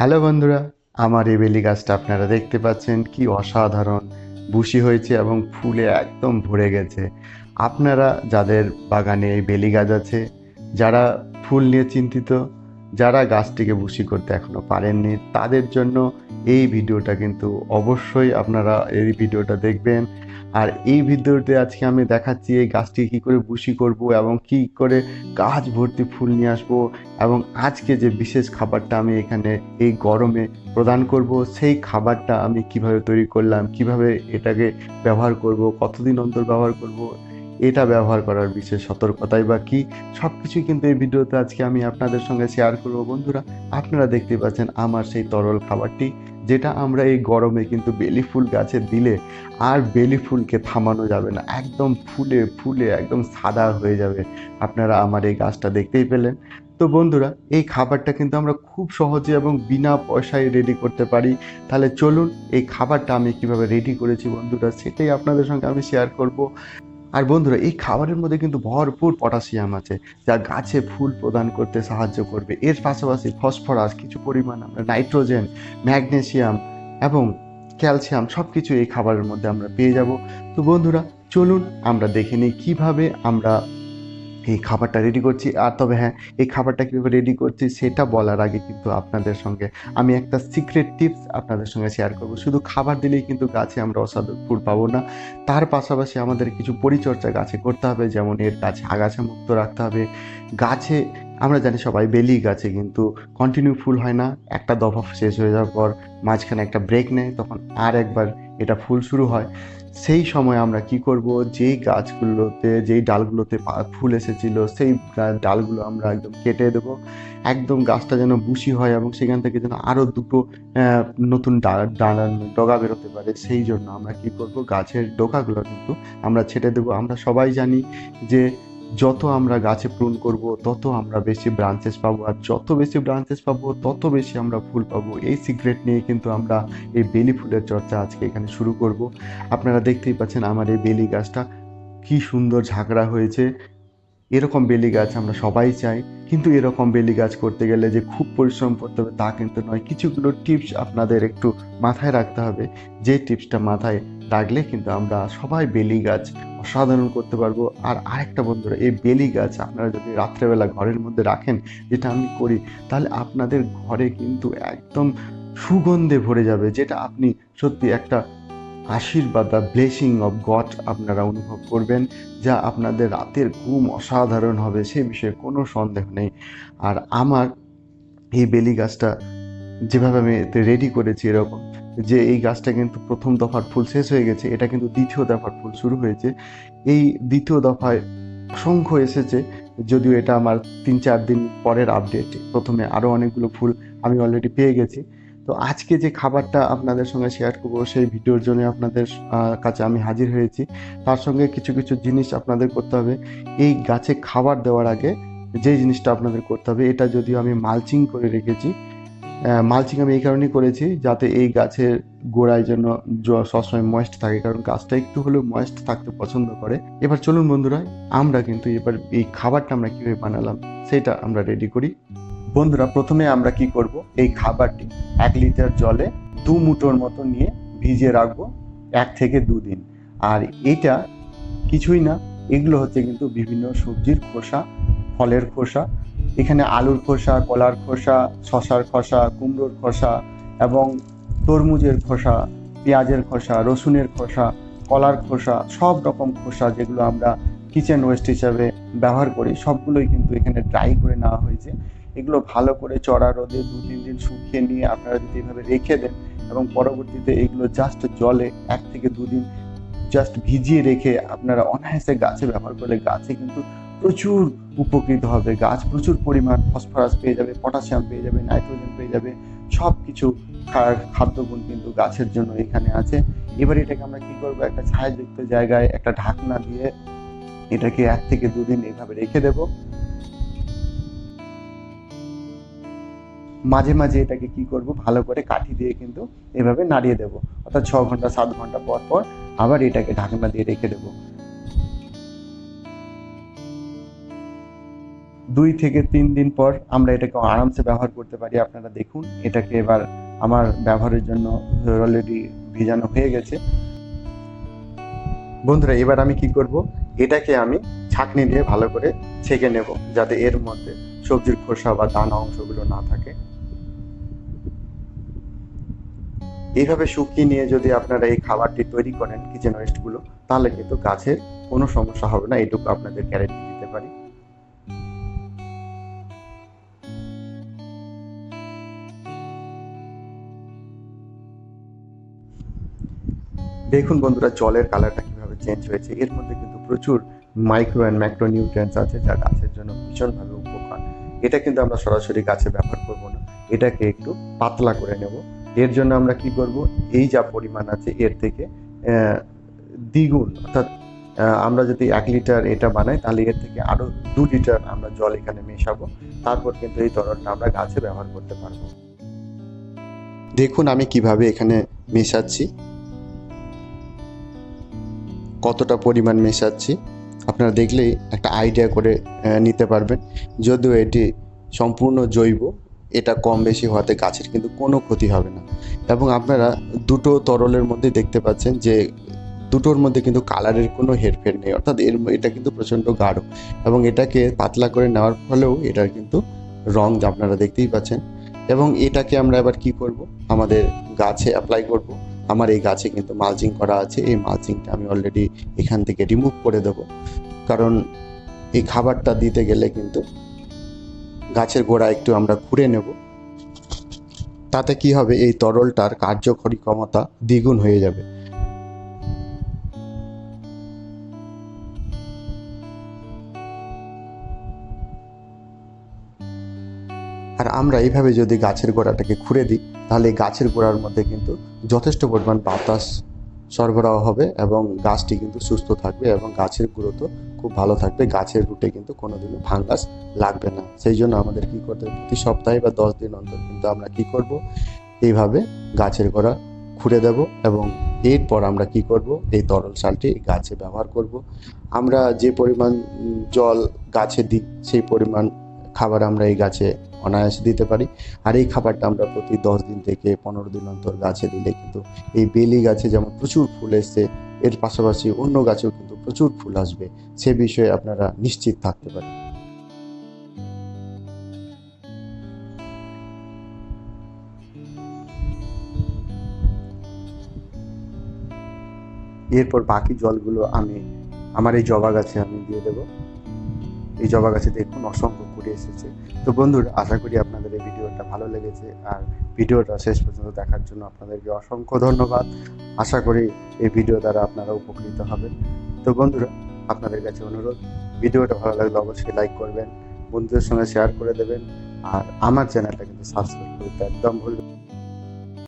Hello বন্ধুরা, আমার এই বেলি গাছটা আপনারা দেখতে পাচ্ছেন, কি অসাধারণ। বুশি হয়েছে এবং ফুলে একদম ভরে গেছে। আপনারা যাদের বাগানে এই বেলি গাছ আছে, যারা ফুল নিয়ে চিন্তিত যারা গাছটিকে বুশি করতে এখনও পারেননি, তাদের জন্য এই ভিডিওটা কিন্তু অবশ্যই আপনারা এই ভিডিওটা দেখবেন। আর এই ভিডিওতে আজকে আমি দেখাচ্ছি এই গাছটি কী করে বুশি করব এবং কি করে গাছ ভর্তি ফুল নিয়ে আসব এবং আজকে যে বিশেষ খাবারটা আমি এখানে এই গরমে প্রদান করব, সেই খাবারটা আমি কীভাবে তৈরি করলাম, কীভাবে এটাকে ব্যবহার করব, কতদিন অন্তর ব্যবহার করব এটা ব্যবহার করার বিশেষ সতর্কতাই বা কি? সব কিছুই কিন্তু এই ভিডিওতে আজকে আমি আপনাদের সঙ্গে শেয়ার করব। বন্ধুরা, আপনারা দেখতে পাচ্ছেন আমার সেই তরল খাবারটি, যেটা আমরা এই গরমে কিন্তু বেলি ফুল গাছে দিলে আর বেলি ফুলকে থামানো যাবে না। একদম ফুলে ফুলে, একদম সাদা হয়ে যাবে। আপনারা আমার এই গাছটা দেখতেই পেলেন। তো বন্ধুরা, এই খাবারটা কিন্তু আমরা খুব সহজে এবং বিনা পয়সায় রেডি করতে পারি। তাহলে চলুন, এই খাবারটা আমি কীভাবে রেডি করেছি বন্ধুরা, সেটাই আপনাদের সঙ্গে আমি শেয়ার করব। আর বন্ধুরা, এই খাবারের মধ্যে কিন্তু ভরপুর পটাশিয়াম আছে, যা গাছে ফুল প্রদান করতে সাহায্য করবে। এর পাশাপাশি ফসফরাস, কিছু পরিমাণ আমরা নাইট্রোজেন ম্যাগনেশিয়াম এবং ক্যালসিয়াম সব কিছু এই খাবারের মধ্যে আমরা পেয়ে যাব। তো বন্ধুরা, চলুন আমরা দেখে নিই কীভাবে আমরা এই খাবারটা রেডি করছি। আর তবে হ্যাঁ এই খাবারটা কীভাবে রেডি করছি সেটা বলার আগে কিন্তু আপনাদের সঙ্গে আমি একটা সিক্রেট টিপস আপনাদের সঙ্গে শেয়ার করব। শুধু খাবার দিলেই কিন্তু গাছে আমরা অসাধু ফুল পাবো না। তার পাশাপাশি আমাদের কিছু পরিচর্যা গাছে করতে হবে, যেমন এর গাছে আগাছা মুক্ত রাখতে হবে। গাছে, আমরা জানি সবাই বেলি গাছে কিন্তু কন্টিনিউ ফুল হয় না। একটা দফা শেষ হয়ে যাওয়ার পর মাঝখানে একটা ব্রেক নেয়, তখন আর একবার এটা ফুল শুরু হয়। সেই সময় আমরা কি করব? যেই গাছগুলোতে, যেই ডালগুলোতে ফুল এসেছিল, সেই ডালগুলো আমরা একদম কেটে দেব। একদম গাছটা যেন বুশি হয় এবং সেখান থেকে যেন আরও দুটো নতুন ডগা বেরোতে পারে। সেই জন্য আমরা কি করব? গাছের ডোকাগুলো কিন্তু আমরা ছেটে দেবো। আমরা সবাই জানি যে যত আমরা গাছে প্রুন করব, তত আমরা বেশি ব্রাঞ্চেস পাবো, আর যত বেশি ব্রাঞ্চেস পাবো, তত বেশি আমরা ফুল পাবো। এই সিক্রেট নিয়ে কিন্তু আমরা এই বেলি ফুলের চর্চা আজকে এখানে শুরু করব। আপনারা দেখতেই পাচ্ছেন আমার এই বেলি গাছটা কি সুন্দর ঝাঁকড়া হয়েছে। এরকম বেলি গাছ আমরা সবাই চাই, কিন্তু এরকম বেলি গাছ করতে গেলে যে খুব পরিশ্রম করতে হবে তা কিন্তু নয়। কিছুগুলো টিপস আপনাদের একটু মাথায় রাখতে হবে। যে টিপসটা মাথায় রাখলে কিন্তু আমরা সবাই বেলি গাছ অসাধারণ করতে পারব। আর আরেকটা বন্ধুরা, এই বেলি গাছ আপনারা যদি রাত্রেবেলা ঘরের মধ্যে রাখেন, যেটা আমি করি, তাহলে আপনাদের ঘরে কিন্তু একদম সুগন্ধে ভরে যাবে, যেটা আপনি সত্যি একটা আশীর্বাদ বা ব্লেসিং অফ গড আপনারা অনুভব করবেন, যা আপনাদের রাতের ঘুম অসাধারণ হবে, সে বিষয়ে কোনো সন্দেহ নেই। আর আমার এই বেলি গাছটা যেভাবে আমি রেডি করেছি এরকম যে এই গাছটা কিন্তু প্রথম দফার ফুল শেষ হয়ে গেছে, এটা কিন্তু দ্বিতীয় দফার ফুল শুরু হয়েছে। এই দ্বিতীয় দফায় অসংখ্য এসেছে, যদিও এটা আমার তিন চার দিন পরের আপডেট প্রথমে আরও অনেকগুলো ফুল আমি অলরেডি পেয়ে গেছি। তো আজকে যে খাবারটা আপনাদের সঙ্গে শেয়ার করব, সেই ভিডিওর জন্য আপনাদের কাছে আমি হাজির হয়েছি। তার সঙ্গে কিছু কিছু জিনিস আপনাদের করতে হবে। এই গাছে খাবার দেওয়ার আগে যে জিনিসটা আপনাদের করতে হবে, এটা যদিও আমি মালচিং করে রেখেছি মালচিং আমি এই কারণেই করেছি যাতে এই গাছের গোড়ায় যেন সবসময় ময়েস্ট থাকে, কারণ গাছটা একটু হলেও ময়েস্ট থাকতে পছন্দ করে। এবার চলুন বন্ধুরা, আমরা কিন্তু এবার এই খাবারটা আমরা কীভাবে বানালাম সেটা আমরা রেডি করি। বন্ধুরা, প্রথমে আমরা কি করব? এই খাবারটি এক লিটার জলে দু মুঠোর মতো নিয়ে ভিজিয়ে রাখব এক থেকে দুদিন আর এটা কিছুই না, এগুলো হচ্ছে কিন্তু বিভিন্ন সবজির খোসা, ফলের খোসা এখানে আলুর খোসা, কলার খোসা, শশার খোসা, কুমড়োর খোসা এবং তরমুজের খোসা, পেঁয়াজের খোসা, রসুনের খোসা, কলার খোসা, সব রকম খোসা যেগুলো আমরা কিচেন ওয়েস্ট হিসাবে ব্যবহার করি, সবগুলোই কিন্তু এখানে ড্রাই করে নেওয়া হয়েছে। এগুলো ভালো করে চড়া রোদে দু, তিন দিন শুকিয়ে নিয়ে আপনারা যদি এভাবে রেখে দেন এবং পরবর্তীতে এগুলো জাস্ট জলে এক থেকে দুদিন জাস্ট ভিজিয়ে রেখে আপনারা অনায়াসে গাছে ব্যবহার করলে গাছে কিন্তু প্রচুর উপকৃত হবে গাছ, প্রচুর পরিমাণ ফসফরাস পেয়ে যাবে পটাশিয়াম পেয়ে যাবে নাইট্রোজেন পেয়ে যাবে সব কিছু খাদ্যগুণ কিন্তু গাছের জন্য এখানে আছে। এবার এটাকে আমরা কি করব? একটা ছায়াযুক্ত জায়গায় একটা ঢাকনা দিয়ে এটাকে এক থেকে দুদিন এইভাবে রেখে দেব। মাঝে মাঝে এটাকে কি করব? ভালো করে কাঠি দিয়ে কিন্তু এভাবে নাড়িয়ে দেব। অর্থাৎ ছ ঘণ্টা, সাত ঘণ্টা পর পর আবার এটাকে ঢাকনা দিয়ে রেখে দেব। দুই থেকে তিন দিন পর আমরা এটাকে আরামসে ব্যবহার করতে পারি। আপনারা দেখুন, এটাকে এবার আমার ব্যবহারের জন্য অলরেডি ভিজানো হয়ে গেছে। বন্ধুরা, এবার আমি কি করব? এটাকে আমি ছাঁকনি দিয়ে ভালো করে ছেঁকে নেব, যাতে এর মধ্যে সবজির খোসা বা দানা অংশগুলো না থাকে। এইভাবে শুকিয়ে নিয়ে যদি আপনারা এই খাবারটি তৈরি করেন কিচেন ওয়েস্টগুলো তাহলে কিন্তু গাছের কোনো সমস্যা হবে না। এটুকু আপনাদের গ্যারেন্টি দিতে পারি। দেখুন বন্ধুরা, জলের কালারটা কীভাবে চেঞ্জ হয়েছে। এর মধ্যে কিন্তু প্রচুর মাইক্রো অ্যান্ড ম্যাক্রো নিউট্রিয়েন্টস আছে, যা গাছের জন্য ভীষণভাবে উপকার। এটা কিন্তু আমরা সরাসরি গাছে ব্যবহার করব না। এটাকে একটু পাতলা করে নেব। এর জন্য আমরা কি করব? এই যা পরিমাণ আছে, এর থেকে দ্বিগুণ, অর্থাৎ আমরা যদি এক লিটার এটা বানাই, তাহলে এর থেকে আরও দু লিটার আমরা জল এখানে মেশাবো। তারপর কিন্তু এই তরলটা আমরা গাছে ব্যবহার করতে পারব। দেখুন আমি কীভাবে এখানে মেশাচ্ছি। কতটা পরিমাণ মেশাচ্ছি, আপনারা দেখলেই একটা আইডিয়া করে নিতে পারবেন। যদিও এটি সম্পূর্ণ জৈব, এটা কম বেশি হওয়াতে গাছের কিন্তু কোনো ক্ষতি হবে না। এবং আপনারা দুটো তরলের মধ্যে দেখতে পাচ্ছেন যে, দুটোর মধ্যে কিন্তু কালারের কোনো হেরফের নেই। অর্থাৎ এর এটা কিন্তু প্রচণ্ড গাঢ় এবং এটাকে পাতলা করে নেওয়ার ফলেও এটার কিন্তু রং আপনারা দেখতেই পাচ্ছেন। এবং এটাকে আমরা এবার কি করব? আমাদের গাছে অ্যাপ্লাই করব। আমার এই গাছে কিন্তু মালচিং করা আছে, এই মালচিংটা আমি অলরেডি এখান থেকে রিমুভ করে দেব। কারণ এই খাবারটা দিতে গেলে কিন্তু গাছের গোড়া একটু আমরা ঘুরে নেব। তাতে কি হবে? এই তরলটার কার্যকরী ক্ষমতা দ্বিগুণ হয়ে যাবে। আর আমরা এইভাবে যদি গাছের গোড়াটাকে খুঁড়ে দিই, তাহলে গাছের গোড়ার মধ্যে কিন্তু যথেষ্ট পরিমাণ বাতাস সরবরাহ হবে এবং গাছটি কিন্তু সুস্থ থাকবে এবং গাছের গ্রোথও খুব ভালো থাকবে। গাছের রুটে কিন্তু কোনোদিনও ভাঙ্গাস লাগবে না। সেই জন্য আমাদের কি করতে হবে? প্রতি সপ্তাহে বা দশ দিন অন্তর কিন্তু আমরা কি করব? এইভাবে গাছের গোড়া খুঁড়ে দেব এবং এরপর আমরা কি করব? এই তরল সারটি গাছে ব্যবহার করব। আমরা যে পরিমাণ জল গাছে দিই, সেই পরিমাণ খাবার আমরা এই গাছে অনায়াসে দিতে পারি। আর এই খাবারটা আমরা প্রতি দশ দিন থেকে পনেরো দিন অন্তর গাছে দিলে কিন্তু এই বেলি গাছে যেমন প্রচুর ফুল এসছে, এর পাশাপাশি অন্য গাছেও কিন্তু প্রচুর ফুল আসবে। সে বিষয়ে আপনারা নিশ্চিত থাকতে পারেন। এরপর বাকি জলগুলো আমি, আমার এই জবা গাছে আমি দিয়ে দেব। এই জবা গাছে দেখুন অসংখ্য কুড়ি এসেছে। তো বন্ধুরা, আশা করি আপনাদের এই ভিডিওটা ভালো লেগেছে আর ভিডিওটা শেষ পর্যন্ত দেখার জন্য আপনাদেরকে অসংখ্য ধন্যবাদ। আশা করি এই ভিডিও দ্বারা আপনারা উপকৃত হবেন। তো বন্ধুরা, আপনাদের কাছে অনুরোধ, ভিডিওটা ভালো লাগলে অবশ্যই লাইক করবেন, বন্ধুদের সঙ্গে শেয়ার করে দেবেন আর আমার চ্যানেলটা কিন্তু সাবস্ক্রাইব করতে একদম ভুলবেন।